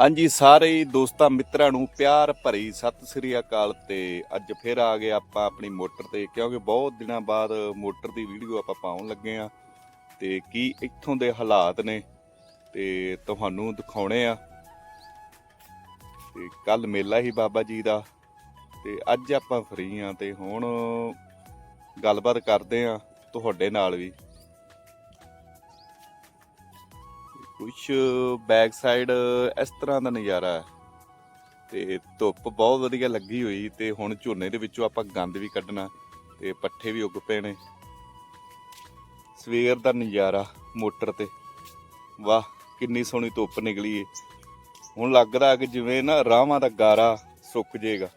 ਹਾਂਜੀ, ਸਾਰੇ ਦੋਸਤਾਂ, ਮਿੱਤਰਾਂ ਨੂੰ ਪਿਆਰ ਭਰੀ ਸਤਿ ਸ੍ਰੀ ਅਕਾਲ ਤੇ ਅੱਜ ਫਿਰ ਆ ਗਏ ਆਪਾਂ ਆਪਣੀ ਮੋਟਰ ਤੇ, ਕਿਉਂਕਿ ਬਹੁਤ ਦਿਨਾਂ ਬਾਅਦ ਮੋਟਰ ਦੀ ਵੀਡੀਓ ਆਪਾਂ ਪਾਉਣ ਲੱਗੇ ਆ ਤੇ ਕੀ ਇੱਥੋਂ ਦੇ ਹਾਲਾਤ ਨੇ ਤੇ ਤੁਹਾਨੂੰ ਦਿਖਾਉਣੇ ਆ। ਤੇ ਕੱਲ ਮੇਲਾ ਹੀ ਬਾਬਾ ਜੀ ਦਾ ਤੇ ਅੱਜ ਆਪਾਂ ਫਰੀ ਆ ਤੇ ਹੁਣ ਗੱਲਬਾਤ ਕਰਦੇ ਆ ਤੁਹਾਡੇ ਨਾਲ ਵੀ। ਕੁਛ ਬੈਕ ਸਾਈਡ ਇਸ ਤਰ੍ਹਾਂ ਦਾ ਨਜ਼ਾਰਾ ਹੈ। ਤੇ ਧੁੱਪ ਬਹੁਤ ਵਧੀਆ ਲੱਗੀ ਹੋਈ ਤੇ ਹੁਣ ਝੋਨੇ ਦੇ ਵਿੱਚੋਂ ਆਪਾਂ ਗੰਦ ਵੀ ਕੱਢਣਾ ਤੇ ਪੱਠੇ ਵੀ ਉੱਗ ਪਏ ਨੇ। ਸਵੇਰ ਦਾ ਨਜ਼ਾਰਾ ਮੋਟਰ ਤੇ। ਵਾਹ, ਕਿੰਨੀ ਸੋਹਣੀ ਧੁੱਪ ਨਿਕਲੀ ਏ। ਹੁਣ ਲੱਗਦਾ ਕਿ ਜਿਵੇਂ ਨਾ ਰਾਹਾਂ ਦਾ ਗਾਰਾ ਸੁੱਕ ਜਾਏਗਾ।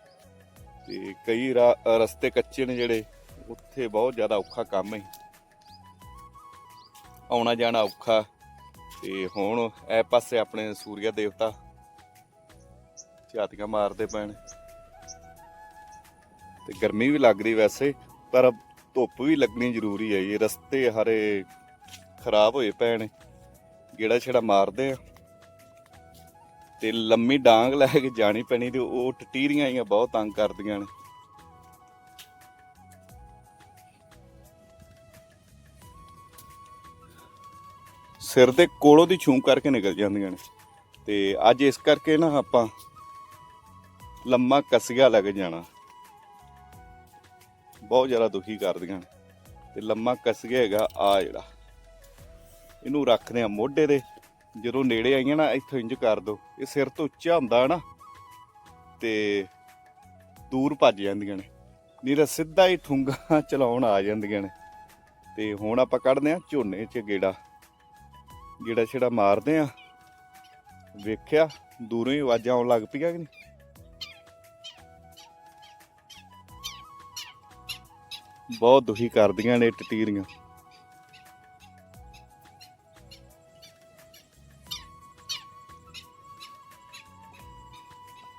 ਤੇ ਕਈ ਰਾ- ਰਸਤੇ ਕੱਚੇ ਨੇ ਜਿਹੜੇ, ਉੱਥੇ ਬਹੁਤ ਜ਼ਿਆਦਾ ਔਖਾ ਕੰਮ ਹੈ ਆਉਣਾ ਜਾਣਾ ਔਖਾ। ਤੇ ਹੁਣ ਇਹ ਪਾਸੇ ਆਪਣੇ ਸੂਰਿਆ ਦੇਵਤਾ ਝਾਤੀਆਂ ਮਾਰਦੇ ਪੈਣ ਤੇ ਗਰਮੀ ਵੀ ਲੱਗਦੀ ਵੈਸੇ, ਪਰ ਧੁੱਪ ਵੀ ਲੱਗਣੀ ਜ਼ਰੂਰੀ ਹੈ ਇਹ ਰਸਤੇ ਹਰੇ ਖਰਾਬ ਹੋਏ ਪਏ ਗੇੜਾ ਛੇੜਾ ਮਾਰਦੇ ਆ। ਤੇ ਲੰਮੀ ਡਾਂਗ ਲੈ ਕੇ ਜਾਣੀ ਪੈਣੀ ਤੇ ਉਹ ਟਟੀਰੀਆਂ ਹੀ ਬਹੁਤ ਤੰਗ ਕਰਦੀਆਂ ਨੇ। ਸਿਰ ਦੇ ਕੋਲੋਂ ਦੀ ਛੂੰ ਕਰਕੇ ਨਿਕਲ ਜਾਂਦੀਆਂ ਨੇ। ਤੇ ਅੱਜ ਇਸ ਕਰਕੇ ਨਾ ਆਪਾਂ ਲੰਮਾ ਕਸੀਆ ਲੱਗ ਜਾਣਾ। ਬਹੁਤ ਜ਼ਿਆਦਾ ਦੁਖੀ ਕਰਦੀਆਂ ਨੇ। ਤੇ ਲੰਮਾ ਕਸੀਆ ਹੈਗਾ ਆ ਜਿਹੜਾ। ਇਹਨੂੰ ਰੱਖਦੇ ਆ ਮੋਢੇ ਦੇ ਜਦੋਂ ਨੇੜੇ ਆਈਆਂ ਨਾ, ਇੱਥੋਂ ਇੰਜ ਕਰ ਦੋ। ਇਹ ਸਿਰ ਤੋਂ ਉੱਚਾ ਹੁੰਦਾ ਨਾ, ਤੇ ਦੂਰ ਭੱਜ ਜਾਂਦੀਆਂ ਨੇ। ਨਹੀਂ ਤਾਂ ਸਿੱਧਾ ਹੀ ਠੁੰਗਾ ਚਲਾਉਣ ਆ ਜਾਂਦੀਆਂ ਨੇ। ਤੇ ਹੁਣ ਆਪਾਂ ਕੱਢਦੇ ਆ ਝੋਨੇ 'ਚ ਗੇੜਾ। ਗੇੜਾ ਛੇੜਾ ਮਾਰਦੇ ਆ। ਵੇਖਿਆ, ਦੂਰੋਂ ਹੀ ਆਵਾਜ਼ਾਂ ਆਉਣ ਲੱਗ ਪਈਆਂ ਕਿ ਨਹੀਂ? ਬਹੁਤ ਦੁਖੀ ਕਰਦੀਆਂ ਨੇ ਟਟੀਰੀਆਂ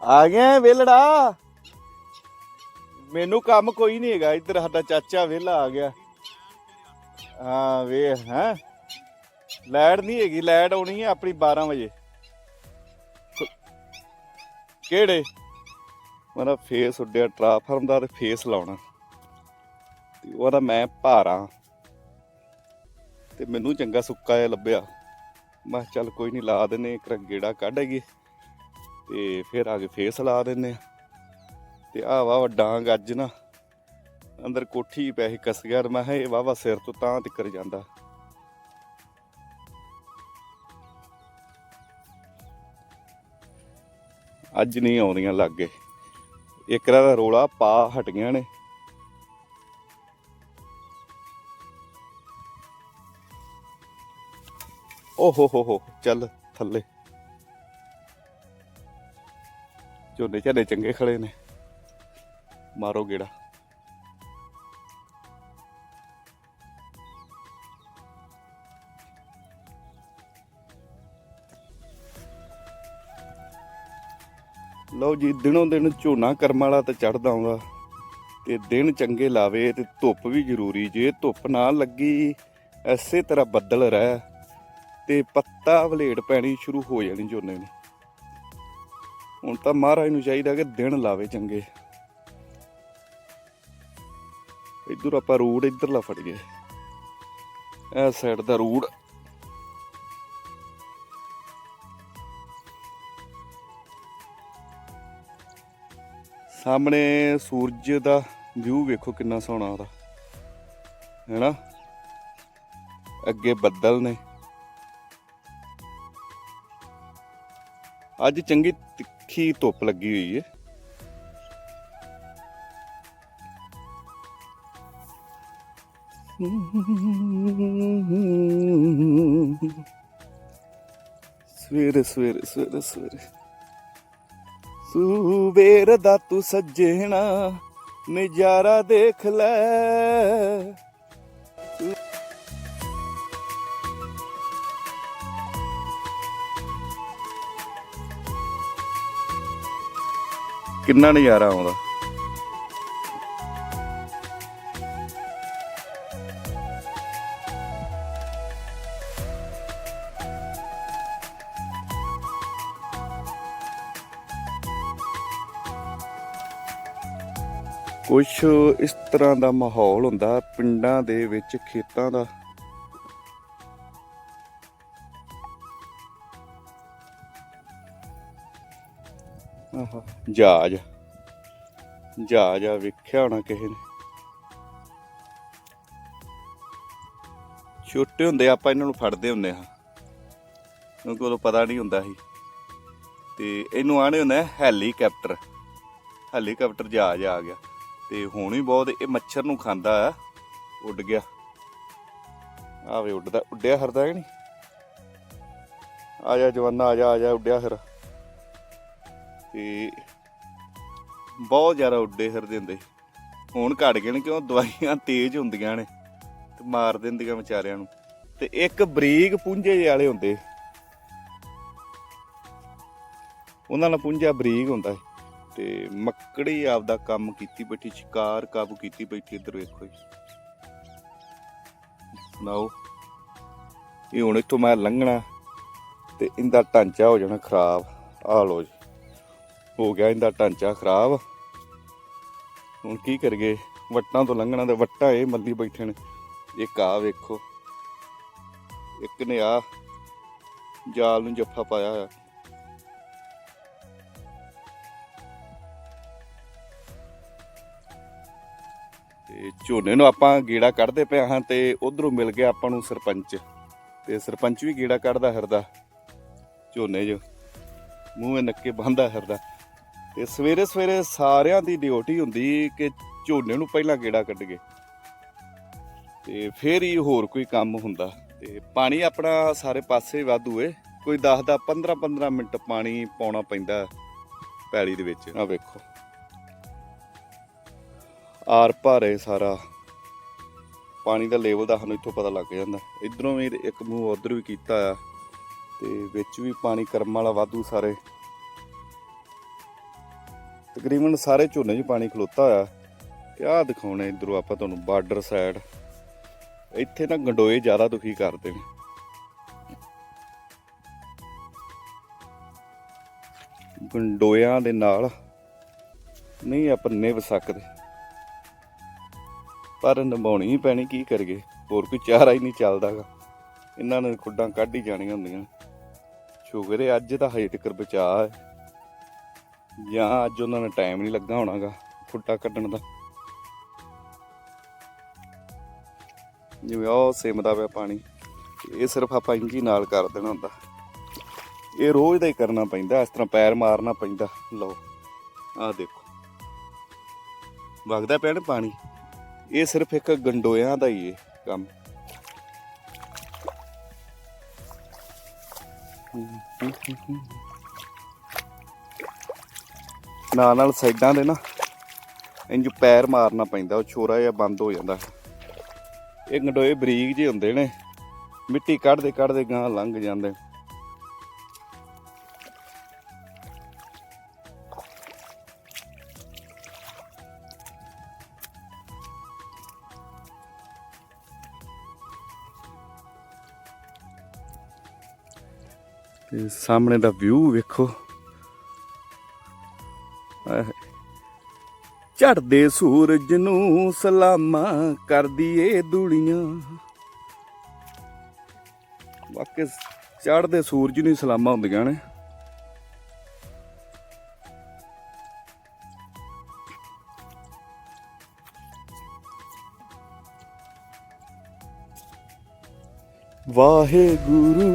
ਆ ਗਿਆ ਵੇਲੜਾ। ਮੈਨੂੰ ਕੰਮ ਕੋਈ ਨਹੀਂ ਹੈਗਾ। ਇੱਧਰ ਸਾਡਾ ਚਾਚਾ ਵੇਲਾ ਆ ਗਿਆ। ਹਾਂ ਵੇ ਹੈ? ਲਾਈਟ ਨਹੀਂ ਹੈਗੀ, ਲਾਈਟ ਆਉਣੀ ਹੈ ਆਪਣੀ 12 ਵਜੇ। ਕਿਹੜੇ? ਮੇਰਾ ਫੇਸ ਉੱਡਿਆ ਟ੍ਰਾਂਸਫਾਰਮ ਦਾ ਤੇ ਫੇਸ ਲਾਉਣਾ। ਤੇ ਉਹਦਾ ਮੈਂ ਭਾਰਾਂ। ਤੇ ਮੈਨੂੰ ਚੰਗਾ ਸੁੱਕਾ ਜਿਹਾ ਲੱਭਿਆ। ਮੈਂ ਕਿਹਾ, ਚੱਲ ਕੋਈ ਨਹੀਂ, ਲਾ ਦਿੰਨੇ ਇੱਕ ਗੇੜਾ ਗਏ ਤੇ ਫਿਰ ਆ ਕੇ ਫੇਸ ਲਾ ਦਿੰਨੇ ਆ ਤੇ ਆ ਵਾ ਡਾਂਗ ਅੱਜ ਨਾ, ਅੰਦਰ ਕੋਠੀ ਪੈਸੇ ਹੀ ਕਸ ਗਿਆ ਮੈਂ ਕਿਹਾ, ਇਹ ਵਾਵਾ ਸਿਰ ਤੋਂ ਤਾਂ ਤਿੱਕਰ ਜਾਂਦਾ। ਅੱਜ ਨਹੀਂ ਆਉਂਦੀਆਂ ਲੱਗੇ। ਇੱਕ ਦਾ ਰੋਲਾ ਪਾ ਹਟ ਨੇ। ਓ ਹੋ ਹੋ ਹੋ, ਚੱਲ ਥੱਲੇ। ਝੋਨੇ ਝਾਨੇ ਚੰਗੇ ਖੜੇ ਨੇ। ਮਾਰੋ ਗੇੜਾ। ਲਓ ਜੀ, ਦਿਨੋਂ ਦਿਨ ਝੋਨਾ ਕਰਮ ਵਾਲਾ ਤਾਂ ਚੜਦਾ ਆਉਂਦਾ। ਤੇ ਦਿਨ ਚੰਗੇ ਲਾਵੇ ਤੇ ਧੁੱਪ ਵੀ ਜ਼ਰੂਰੀ, ਜੇ ਧੁੱਪ ਨਾ ਲੱਗੀ, ਐਸੇ ਤਰ੍ਹਾਂ ਬੱਦਲ ਰਹਿ। ਤੇ ਪੱਤਾ ਵਲੇੜ ਪੈਣੀ ਸ਼ੁਰੂ ਹੋ ਜਾਣੀ ਝੋਨੇ ਨੂੰ। ਹੁਣ ਤਾਂ ਮਹਾਰਾਜ ਨੂੰ ਚਾਹੀਦਾ ਕਿ ਦਿਨ ਲਾਵੇ ਚੰਗੇ। ਇੱਧਰ ਆਪਾਂ ਰੂੜ ਇਧਰਲਾ ਫੜ ਗਏ ਇਹ ਸਾਈਡ ਦਾ ਰੂੜ ਸਾਹਮਣੇ ਸੂਰਜ ਦਾ ਵਿਊ ਵੇਖੋ ਕਿੰਨਾ ਸੋਹਣਾ ਉਹਦਾ। ਹੈਨਾ? ਅੱਗੇ ਬੱਦਲ ਨੇ। ਅੱਜ ਚੰਗੀ ਤਿੱਖੀ ਧੁੱਪ ਲੱਗੀ ਹੋਈ ਹੈ ਸਵੇਰੇ ਸਵੇਰੇ ਸਵੇਰੇ ਸਵੇਰੇ। ਸੂਬੇਰ ਦਾ ਤੂੰ ਸੱਜਣਾ ਨਜ਼ਾਰਾ ਦੇਖ ਲੈ। ਕਿੰਨਾ ਨਜ਼ਾਰਾ ਆਉਂਦਾ? ਕੁਝ ਇਸ ਤਰ੍ਹਾਂ ਦਾ ਮਾਹੌਲ ਹੁੰਦਾ, ਪਿੰਡਾਂ ਦੇ ਵਿੱਚ ਖੇਤਾਂ ਦਾ। ਆਹਾ, ਜਹਾਜ਼। ਜਹਾਜ਼ ਆ, ਵੇਖਿਆ ਹੋਣਾ ਕਿਸੇ ਨੇ। ਛੋਟੇ ਹੁੰਦੇ ਆਪਾਂ ਇਹਨਾਂ ਨੂੰ ਫੜਦੇ ਹੁੰਦੇ ਹਾਂ। ਕਿਉਂਕਿ ਉਦੋਂ ਪਤਾ ਨਹੀਂ ਹੁੰਦਾ ਸੀ। ਤੇ ਇਹਨੂੰ ਆਣੇ ਹੁੰਦਾ ਹੈਲੀਕਾਪਟਰ। ਹੈਲੀਕਾਪਟਰ ਜਹਾਜ਼ ਆ ਗਿਆ। ਤੇ ਹੁਣ ਵੀ ਬਹੁਤ, ਇਹ ਮੱਛਰ ਨੂੰ ਖਾਂਦਾ ਆ। ਉੱਡ ਗਿਆ। ਆਵੇ ਉੱਡਦਾ, ਉੱਡਿਆ ਫਿਰਦਾ ਕਿ ਨਹੀਂ? ਆ ਜਾ ਜਵਾਨਾ, ਆ ਜਾ ਆ ਜਾ, ਉੱਡਿਆ ਫਿਰ। ਤੇ ਬਹੁਤ ਜ਼ਿਆਦਾ ਉੱਡੇ ਫਿਰਦੇ ਹੁੰਦੇ। ਹੁਣ ਘਟ ਗਏ ਨੇ ਕਿਉਂ? ਦਵਾਈਆਂ ਤੇਜ਼ ਹੁੰਦੀਆਂ ਨੇ ਤੇ ਮਾਰ ਦਿੰਦੀਆਂ ਵਿਚਾਰਿਆਂ ਨੂੰ। ਤੇ ਇੱਕ ਬਰੀਕ ਪੁੰਜੇ ਵਾਲੇ ਹੁੰਦੇ। ਉਹਨਾਂ ਨਾਲ ਪੁੰਜਾ ਬਰੀਕ ਹੁੰਦਾ। ਹੈ ਤੇ ਮੱਕੜੀ ਆਪਦਾ ਕੰਮ ਕੀਤੀ ਬੈਠੀ, ਸ਼ਿਕਾਰ ਕਾਬੂ ਕੀਤੀ ਬੈਠੀ ਇੱਧਰ ਵੇਖੋ ਜੀ। ਸੁਣਾਓ, ਇਹ ਹੁਣ ਇੱਥੋਂ ਮੈਂ ਲੰਘਣਾ ਤੇ ਇਹਦਾ ਢਾਂਚਾ ਹੋ ਜਾਣਾ ਖਰਾਬ। ਆ ਲੋ ਜੀ, ਹੋ ਗਿਆ ਇਹਦਾ ਢਾਂਚਾ ਖਰਾਬ। ਹੁਣ ਕੀ ਕਰੀਏ, ਵੱਟਾਂ ਤੋਂ ਲੰਘਣਾ ਤੇ ਵੱਟਾਂ ਇਹ ਮੱਲੀ ਬੈਠੇ ਨੇ। ਇੱਕ ਆ ਵੇਖੋ, ਇੱਕ ਨੇ ਆ ਜਾਲ ਨੂੰ ਜੱਫਾ ਪਾਇਆ ਹੋਇਆ। ਤੇ ਝੋਨੇ ਨੂੰ ਆਪਾਂ ਗੇੜਾ ਕੱਢਦੇ ਪਏ ਹਾਂ ਤੇ ਉਧਰੋਂ ਮਿਲ ਗਿਆ ਆਪਾਂ ਨੂੰ ਸਰਪੰਚ। ਤੇ ਸਰਪੰਚ ਵੀ ਗੇੜਾ ਕੱਢਦਾ ਫਿਰਦਾ। ਝੋਨੇ 'ਚ ਮੂੰਹੇ ਨੱਕੇ ਬੰਦਾ ਫਿਰਦਾ। ਤੇ ਸਵੇਰੇ ਸਵੇਰੇ ਸਾਰਿਆਂ ਦੀ ਡਿਊਟੀ ਹੁੰਦੀ ਕਿ ਝੋਨੇ ਨੂੰ ਪਹਿਲਾਂ ਗੇੜਾ ਕੱਢ ਗਏ ਤੇ ਫੇਰ ਹੀ ਹੋਰ ਕੋਈ ਕੰਮ ਹੁੰਦਾ। ਤੇ ਪਾਣੀ ਆਪਣਾ ਸਾਰੇ ਪਾਸੇ ਵਾਧੂ ਏ। ਕੋਈ 10 ਦਾ 15 15 ਮਿੰਟ ਪਾਣੀ ਪਾਉਣਾ ਪੈਂਦਾ ਪੈਲੀ ਦੇ ਵਿੱਚ। ਆ ਵੇਖੋ। ਆਰ ਭਾਰੇ ਸਾਰਾ। ਪਾਣੀ ਦਾ ਲੈਵਲ ਦਾ ਸਾਨੂੰ ਇੱਥੋਂ ਪਤਾ ਲੱਗ ਜਾਂਦਾ। ਇਧਰੋਂ ਵੀ ਇੱਕ ਮੂੰਹ ਉਧਰ ਵੀ ਕੀਤਾ ਆ ਤੇ ਵਿੱਚ ਵੀ ਪਾਣੀ ਕਰਮ ਵਾਲਾ ਵਾਧੂ ਸਾਰੇ। ਤਕਰੀਬਨ ਸਾਰੇ ਝੋਨੇ 'ਚ ਪਾਣੀ ਖਲੋਤਾ ਹੋਇਆ ਤੇ ਆਹ ਦਿਖਾਉਣੇ ਇਧਰੋਂ ਆਪਾਂ ਤੁਹਾਨੂੰ ਬਾਰਡਰ ਸਾਈਡ ਇੱਥੇ ਨਾ ਗੰਡੋਏ ਜ਼ਿਆਦਾ ਦੁਖੀ ਕਰਦੇ ਨੇ। ਗੰਡੋਇਆਂ ਦੇ ਨਾਲ ਨਹੀਂ ਆਪਾਂ ਨਿਭ ਸਕਦੇ। ਪਰ ਨਿਭਾਉਣੀ ਹੀ ਪੈਣੀ, ਕੀ ਕਰੀਏ? ਹੋਰ ਕੋਈ ਚਾਰਾ ਹੀ ਨਹੀਂ ਚੱਲਦਾਗਾ। ਇਹਨਾਂ ਨੇ ਖੁੱਡਾਂ ਕੱਢ ਹੀ ਜਾਣੀਆਂ ਹੁੰਦੀਆਂ। ਸ਼ੁਕਰ ਹੈ ਅੱਜ ਤਾਂ ਹਜੇ ਤੱਕ ਬਚਾ ਹੈ। ਜਾਂ ਅੱਜ ਉਹਨਾਂ ਨੂੰ ਟਾਈਮ ਨਹੀਂ ਲੱਗਾ ਹੋਣਾਗਾ ਖੁੱਡਾ ਕੱਢਣ ਦਾ। ਜਿਵੇਂ ਉਹ ਸਿਮਦਾ ਪਿਆ ਪਾਣੀ, ਇਹ ਸਿਰਫ ਆਪਾਂ ਇੰਜੀ ਨਾਲ ਕਰ ਦੇਣਾ ਹੁੰਦਾ। ਇਹ ਰੋਜ਼ ਦਾ ਹੀ ਕਰਨਾ ਪੈਂਦਾ, ਇਸ ਤਰ੍ਹਾਂ ਪੈਰ ਮਾਰਨਾ ਪੈਂਦਾ। ਲਓ, ਆਹ ਦੇਖੋ। ਵਗਦਾ ਪਿਆ ਨਾ ਪਾਣੀ? ਇਹ ਸਿਰਫ ਇੱਕ ਗੰਡੋਇਆਂ ਦਾ ਹੀ ਹੈ ਕੰਮ। ਨਾਲ ਨਾਲ ਸਾਈਡਾਂ ਦੇ ਨਾ ਇੰਜ ਪੈਰ ਮਾਰਨਾ ਪੈਂਦਾ, ਉਹ ਛੋਰਾ ਜਿਹਾ ਬੰਦ ਹੋ ਜਾਂਦਾ। ਇਹ ਗੰਡੋਏ ਬਰੀਕ ਜਿਹੇ ਹੁੰਦੇ ਨੇ, ਮਿੱਟੀ ਕੱਢਦੇ ਕੱਢਦੇ ਗਾਂ ਲੰਘ ਜਾਂਦੇ। ਤੇ ਸਾਹਮਣੇ ਦਾ ਵਿਊ ਵੇਖੋ। ਝੜਦੇ ਸੂਰਜ ਨੂੰ ਸਲਾਮਾਂ ਕਰਦੀ ਏ ਦੁਲੀਆਂ ਵਾਕਿਆ ਚੜ੍ਹਦੇ ਸੂਰਜ ਨੂੰ ਸਲਾਮਾਂ ਹੁੰਦੀਆਂ ਨੇ। ਵਾਹਿਗੁਰੂ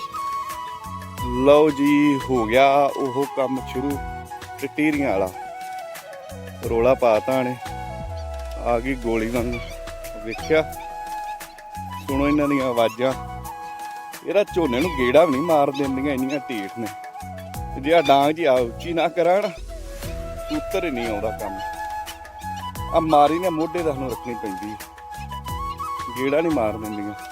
ਲਓ ਜੀ, ਹੋ ਗਿਆ ਉਹ ਕੰਮ ਸ਼ੁਰੂ। ਟਟੀਰੀਆਂ ਵਾਲਾ। ਰੋਲਾ ਪਾਤਾ ਨੇ ਆ ਗਈ ਗੋਲੀ ਵਾਂਗ। ਵੇਖਿਆ? ਸੁਣੋ ਇਹਨਾਂ ਦੀਆਂ ਆਵਾਜ਼ਾਂ। ਇਹਦਾ ਝੋਨੇ ਨੂੰ ਗੇੜਾ ਵੀ ਨਹੀਂ ਮਾਰ ਦਿੰਦੀਆਂ ਇੰਨੀਆਂ ਢੀਠ ਨੇ। ਜੇ ਆ ਡਾਂਗ ਜੀ ਆ ਉੱਚੀ ਨਾ ਕਰਾਂ ਉੱਤਰ ਹੀ ਨਹੀਂ ਆਉਂਦਾ ਕੰਮ। ਆ ਮਾਰੀ ਨੇ ਮੋਢੇ ਦਾ ਸਾਨੂੰ ਰੱਖਣੀ ਪੈਂਦੀ। ਗੇੜਾ ਨਹੀਂ ਮਾਰ ਦਿੰਦੀਆਂ।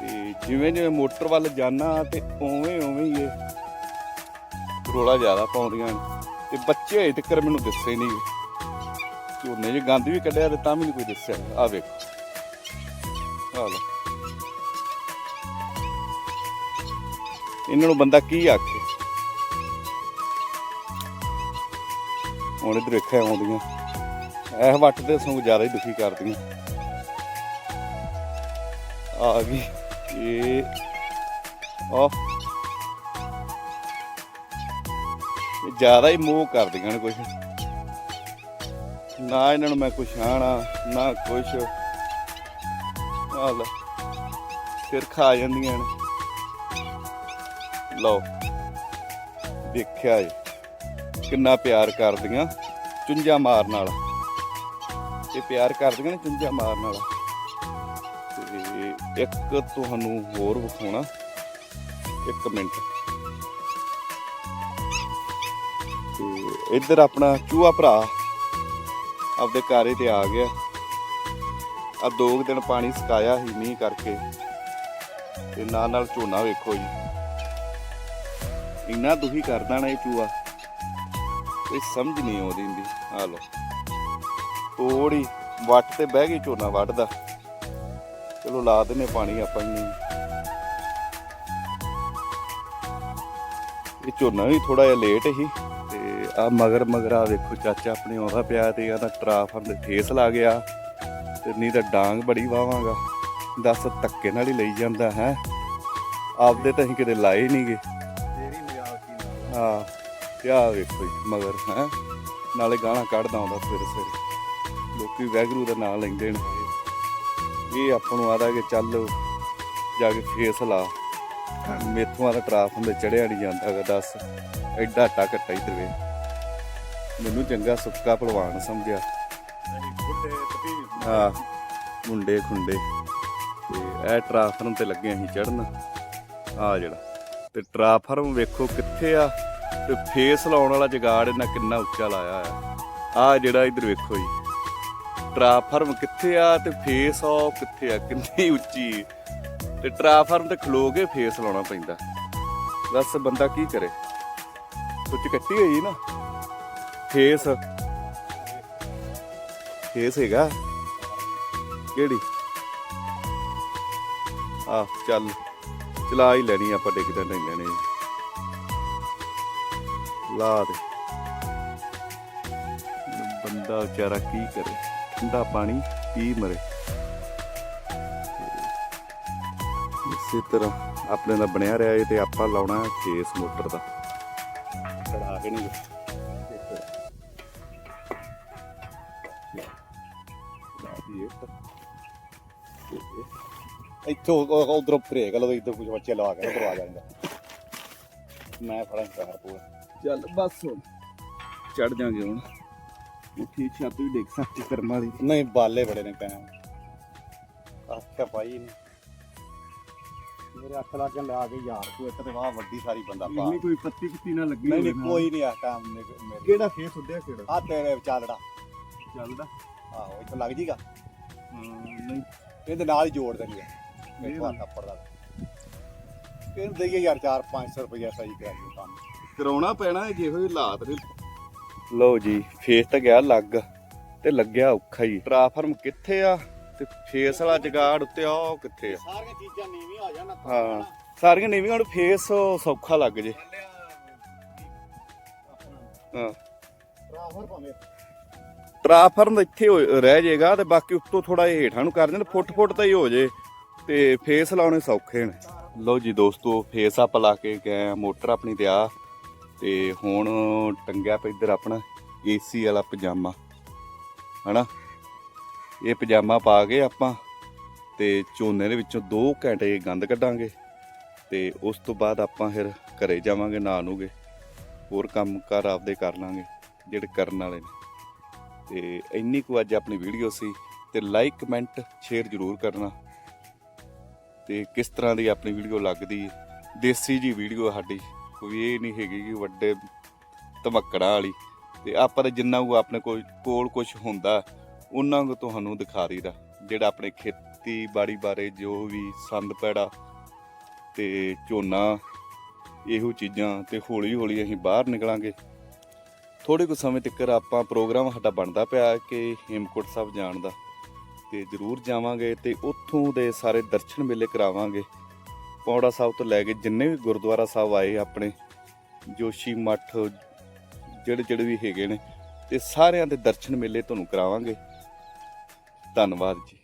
ਤੇ ਜਿਵੇਂ ਜਿਵੇਂ ਮੋਟਰ ਵੱਲ ਜਾਣਾ ਤੇ ਉਵੇਂ ਉਵੇਂ ਹੀ ਇਹ ਰੋਲਾ ਜ਼ਿਆਦਾ ਪਾਉਂਦੀਆਂ ਨੇ। ਤੇ ਬੱਚੇ ਅਜੇ ਤੱਕ ਮੈਨੂੰ ਦੱਸੇ ਨਹੀਂ ਝੋਨੇ 'ਚ ਗੰਦ ਵੀ ਕੱਢਿਆ ਤੇ ਤਾਂ ਵੀ ਨਹੀਂ ਕੋਈ ਦੱਸਿਆ। ਆ ਵੇਖ। ਆ ਲਓ। ਇਹਨਾਂ ਨੂੰ ਬੰਦਾ ਕੀ ਆਖੇ? ਹੁਣ ਇਧਰ ਵੇਖਿਆ ਆਉਂਦੀਆਂ। ਇਹ ਵੱਟ ਤੇ ਸਗੋਂ ਜ਼ਿਆਦਾ ਹੀ ਦੁਖੀ ਕਰਦੀਆਂ। ਆ ਗਈ E, ਇਹ ਆ ਇਹ ਜ਼ਿਆਦਾ ਹੀ ਮੋਹ ਕਰਦੀਆਂ ਨੇ ਕੁਛ। ਨਾ ਇਹਨਾਂ ਨੂੰ ਮੈਂ ਕੁਛ ਆਣਾ, ਨਾ ਕੁਛ। ਆ ਲੈ ਸਿਰ ਖਾ ਜਾਂਦੀਆਂ ਨੇ। ਲਓ, ਦੇਖਿਆ ਏ, ਕਿੰਨਾ ਪਿਆਰ ਕਰਦੀਆਂ ਚੁੰਝਾ ਮਾਰਨ ਨਾਲ ਇਹ ਪਿਆਰ ਕਰਦੀਆਂ ਨੇ ਚੁੰਝਾ ਮਾਰਨ ਨਾਲ ਤੇ ਇੱਕ ਤੁਹਾਨੂੰ ਹੋਰ ਵਿਖਾਉਣਾ। ਇੱਕ ਮਿੰਟ। ਤੇ ਇੱਧਰ ਆਪਣਾ ਚੂਹਾ ਭਰਾ ਆਪਦੇ ਘਰੇ ਤੇ ਆ ਗਿਆ। ਆ ਦੋ ਕੁ ਦਿਨ ਪਾਣੀ ਸੁਕਾਇਆ ਸੀ ਮੀਂਹ ਕਰਕੇ। ਤੇ ਨਾਲ ਨਾਲ ਝੋਨਾ ਵੇਖੋ ਜੀ। ਇੰਨਾ ਦੁਖੀ ਕਰਦਾ ਨਾ ਇਹ ਚੂਹਾ। ਕੋਈ ਸਮਝ ਨਹੀਂ ਆਉਂਦੀ ਹੁੰਦੀ। ਆ ਲੋ ਤੋੜੀ ਵੱਟ ਤੇ ਬਹਿ ਗਈ ਝੋਨਾ ਵੱਢਦਾ। ਚਲੋ ਲਾ ਦਿੰਨੇ ਪਾਣੀ ਆਪਾਂ ਹੀ। ਇਹ ਝੋਨਾ ਵੀ ਥੋੜਾ ਜਿਹਾ ਲੇਟ ਹੀ ਤੇ ਆ ਮਗਰ ਮਗਰ ਆ ਵੇਖੋ ਚਾਚਾ ਆਪਣੇ ਆਉਂਦਾ ਪਿਆ ਤੇ ਇਹਦਾ ਟਰਾਫਰ ਦੇ ਠੇਸ ਲਾ ਗਿਆ ਤੇ ਨਹੀਂ ਤਾਂ ਡਾਂਗ ਬੜੀ ਵਾਵਾਂਗਾ। ਦੱਸ ਧੱਕੇ ਨਾਲ ਹੀ ਲਈ ਜਾਂਦਾ ਹੈ। ਆਪਦੇ ਤਾਂ ਅਸੀਂ ਕਿਤੇ ਲਾਏ ਨਹੀਂਗੇ ਤੇਰੀ ਮਜ਼ਾਕ ਨਾਲ। ਹਾਂ ਤੇ ਆ ਵੇਖੋ ਮਗਰ ਹੈ। ਨਾਲੇ ਗਾਣਾ ਕੱਢਦਾ ਆਉਂਦਾ ਸਵੇਰੇ ਸਵੇਰੇ ਲੋਕੀ ਵੈਗਰੂ ਦਾ ਨਾਮ ਲੈਂਦੇ ਨੇ। ਇਹ ਆਪਾਂ ਨੂੰ ਆਦਾ ਕਿ ਚੱਲ ਜਾ ਕੇ ਫੇਸ ਲਾ। ਮੇਥੋਂ ਆਦਾ ਟਰਾਫ ਹੁੰਦੇ, ਚੜਿਆ ਨਹੀਂ ਜਾਂਦਾ ਗਾ ਦੱਸ। ਐਡਾ ਟਾ ਘੱਟਾ ਇਧਰ ਵੇ ਮੈਨੂੰ ਚੰਗਾ ਸੁੱਕਾ ਭਲਵਾਨ ਸਮਝਿਆ। ਹਾਂ, ਮੁੰਡੇ ਖੁੰਡੇ। ਤੇ ਇਹ ਟਰਾਫਰਮ ਤੇ ਲੱਗੇ ਅਸੀਂ ਚੜਨ ਆ ਜਿਹੜਾ। ਤੇ ਟਰਾਫਰਮ ਵੇਖੋ ਕਿੱਥੇ ਆ। ਤੇ ਫੇਸ ਲਾਉਣ ਵਾਲਾ ਜਗਾੜ ਇਹਨਾਂ ਕਿੰਨਾ ਉੱਚਾ ਲਾਇਆ ਆ। ਆ ਜਿਹੜਾ ਇਧਰ ਵੇਖੋ ਜੀ। ਟਰਾਫਰਮ ਕਿੱਥੇ ਆ ਤੇ ਫੇਸ ਆ ਕਿੱਥੇ ਆ? ਕਿੰਨੀ ਉੱਚੀ। ਤੇ ਟਰਾਫਰਮ ਤੇ ਖਲੋ ਕੇ ਫੇਸ ਲਾਉਣਾ ਪੈਂਦਾ। ਬਸ ਬੰਦਾ ਕੀ ਕਰੇ? ਸੁੱਚ ਕੱਟੀ ਹੋਈ ਨਾ। ਫੇਸ ਫੇਸ ਹੈਗਾ। ਕਿਹੜੀ? ਆ ਚੱਲ। ਚਲਾ ਹੀ ਲੈਣੀ ਆਪਾਂ ਡਿੱਗਦਾ ਨਹੀਂ ਲੈਣੇ। ਲਾ ਦੇ। ਬੰਦਾ ਵਿਚਾਰਾ ਕੀ ਕਰੇ? ਠੰਡਾ ਪਾਣੀ ਪੀ ਮਰੇ। ਇਸੇ ਤਰ੍ਹਾਂ ਆਪਣੇ ਦਾ ਬਣਿਆ ਰਿਹਾ ਇਹ ਤੇ ਆਪਾਂ ਲਾਉਣਾ ਕੇਸ ਮੋਟਰ ਦਾ। ਕੜਾ ਕੇ ਨਹੀਂ ਇੱਥੋਂ ਉਧਰੋਂ ਬ੍ਰੇਕ ਲਓ ਇੱਧਰ ਕੁਝ ਬੱਚੇ ਲਵਾ ਕੇ ਉਧਰ ਆ ਜਾਂਦਾ ਮੈਂ ਫੜਾਂ ਪੈਰ ਪੂਰਾ। ਚੱਲ ਬਸ ਹੁਣ। ਚੜ ਜਾਾਂਗੇ ਹੁਣ। ਉੱਠੀ ਛੱਤ ਵੀ ਦੇਖ ਸਕਤੀ ਕਰਮ ਵਾਲੀ। ਨਹੀਂ ਬਾਲੇ ਬੜੇ ਨੇ ਕਾਇਮ ਆਖਿਆ ਪਾਈ ਨਹੀਂ ਮੇਰੇ ਅੱਖ ਲੱਗਣ ਲੱਗ ਗਈ ਯਾਰ ਤੂੰ ਇੱਕ ਤੇ ਵਾਹ ਵੱਡੀ ਸਾਰੀ ਬੰਦਾ ਪਾ। ਇੰਨੀ ਕੋਈ ਪੱਤੀ ਕਿੱਤੀ ਨਾ ਲੱਗੀ ਹੋਵੇ ਨਾਲ। ਕੋਈ ਨਹੀਂ ਆ ਟਾਈਮ ਮੇਰੇ ਕਿਹੜਾ ਫੇਸ ਉੱਡਿਆ ਕਿਹੜਾ? ਆ ਤੇਰੇ ਵਿਚਾਲੜਾ। ਚੱਲਦਾ। ਆਹੋ ਇੱਥੋਂ ਲੱਗ ਜੀਗਾ। ਹਾਂ ਨਹੀਂ। ਇਹਦੇ ਨਾਲ ਹੀ ਜੋੜ ਦੇਣਗੇ ਇਹ ਮੇਰੇ ਕੋਲ ਥੱਪੜ ਦਾ। ਇਹਨੂੰ ਦਈਏ ਯਾਰ 4-500 ਰੁਪਇਆ ਸਹੀ ਕਰਾ ਦਿਓ ਕੰਮ। ਕਰਾਉਣਾ ਪੈਣਾ ਹੈ ਜਿਹੋ ਜਿਹੇ ਹਾਲਾਤ ਨੇ। ਲਓ ਜੀ ਫੇਸ ਤਾਂ ਗਿਆ ਲੱਗ ਤੇ ਲੱਗਿਆ ਔਖਾ ਹੀ। ਟਰਾਫਰਮ ਕਿੱਥੇ ਆ? ਤੇ ਫੇਸ ਵਾਲਾ ਜਗਾੜ ਉੱਤੇ ਆ ਉਹ ਕਿੱਥੇ ਆ? ਸਾਰੀਆਂ ਚੀਜ਼ਾਂ ਨੀਵੀਆਂ ਆ ਜਾਣ ਹਾਂ ਸਾਰੀਆਂ ਨੀਵੀਆਂ ਹੁਣ ਫੇਸ ਸੌਖਾ ਲੱਗ ਜੇ। ਹਾਂ। ਭਾਵੇਂ। ਇੱਥੇ ਹੋ- ਰਹਿ ਜਾਏਗਾ ਤੇ ਬਾਕੀ ਉੱਤੋਂ ਥੋੜਾ ਜਿਹਾ ਹੇਠਾਂ ਨੂੰ ਕਰ ਦੇਣ ਫੁੱਟ ਫੁੱਟ ਤਾਂ ਹੀ ਹੋ ਜੇ। ਤੇ ਫੇਸ ਲਾਉਣੇ ਸੌਖੇ ਨੇ। ਲਓ ਜੀ ਦੋਸਤੋ ਫੇਸ ਅਪ ਲਾ ਕੇ ਗਏ ਆ ਮੋਟਰ ਆਪਣੀ ਤੇ ਆ। ਤੇ ਹੁਣ ਟੰਗਿਆ ਪਿਆ ਇੱਧਰ ਆਪਣਾ ਏਸੀ ਵਾਲਾ ਪਜਾਮਾ, ਹਨਾ? ਇਹ ਪਜਾਮਾ ਪਾ ਕੇ ਆਪਾਂ ਤੇ ਝੋਨੇ ਦੇ ਵਿੱਚੋਂ 2 ਘੰਟੇ ਗੰਦ ਕੱਢਾਂਗੇ ਤੇ ਉਸ ਤੋਂ ਬਾਅਦ ਆਪਾਂ ਫਿਰ ਘਰੇ ਜਾਵਾਂਗੇ ਨਹਾ ਨੂਗੇ ਹੋਰ ਕੰਮ ਕਰ ਆਪਦੇ ਕਰ ਲਾਂਗੇ ਜਿਹੜੇ ਕਰਨ ਵਾਲੇ ਨੇ। ਤੇ ਇੰਨੀ ਕੁ ਅੱਜ ਆਪਣੀ ਵੀਡੀਓ ਸੀ ਤੇ ਲਾਈਕ ਕਮੈਂਟ ਸ਼ੇਅਰ ਜ਼ਰੂਰ ਕਰਨਾ। ਤੇ ਕਿਸ ਤਰ੍ਹਾਂ ਦੀ ਆਪਣੀ ਵੀਡੀਓ ਲੱਗਦੀ, ਦੇਸੀ ਜੀ ਵੀਡੀਓ ਸਾਡੀ। ਕੋਈ ਇਹ ਨਹੀਂ ਹੈਗੀ ਕਿ ਵੱਡੇ ਧਮਕੜਾਂ ਵਾਲੀ। ਤੇ ਆਪਾਂ ਤਾਂ ਜਿੰਨਾ ਕੁ ਆਪਣੇ ਕੋਲ ਕੋਲ ਕੁਝ ਹੁੰਦਾ ਉਹਨਾਂ ਨੂੰ ਤੁਹਾਨੂੰ ਦਿਖਾ ਰਹੀਦਾ ਜਿਹੜਾ ਆਪਣੇ ਖੇਤੀਬਾੜੀ ਬਾਰੇ ਜੋ ਵੀ ਸੰਦ ਪੈੜਾ ਤੇ ਝੋਨਾ, ਇਹੋ ਚੀਜ਼ਾਂ ਤੇ ਹੌਲੀ ਹੌਲੀ ਅਸੀਂ ਬਾਹਰ ਨਿਕਲਾਂਗੇ। ਥੋੜੇ ਕੁ ਸਮੇਂ ਤੱਕ ਆਪਾਂ ਪ੍ਰੋਗਰਾਮ ਸਾਡਾ ਬਣਦਾ ਪਿਆ ਕਿ ਹੇਮਕੋਟ ਸਾਹਿਬ ਜਾਣ ਦਾ। ਤੇ ਜ਼ਰੂਰ ਜਾਵਾਂਗੇ ਤੇ ਉੱਥੋਂ ਦੇ ਸਾਰੇ ਦਰਸ਼ਨ ਮੇਲੇ ਕਰਾਵਾਂਗੇ। ਪੌੜਾ ਸਾਹਿਬ ਤੋਂ ਲੈ ਕੇ ਜਿੰਨੇ ਵੀ ਗੁਰਦੁਆਰਾ ਸਾਹਿਬ ਆਏ ਆਪਣੇ, ਜੋਸ਼ੀ ਮੱਠ, ਜਿਹੜੇ ਜਿਹੜੇ ਵੀ ਹੈਗੇ ਨੇ, ਤੇ ਸਾਰਿਆਂ ਦੇ ਦਰਸ਼ਨ ਮੇਲੇ ਤੁਹਾਨੂੰ ਕਰਾਵਾਂਗੇ। ਧੰਨਵਾਦ ਜੀ।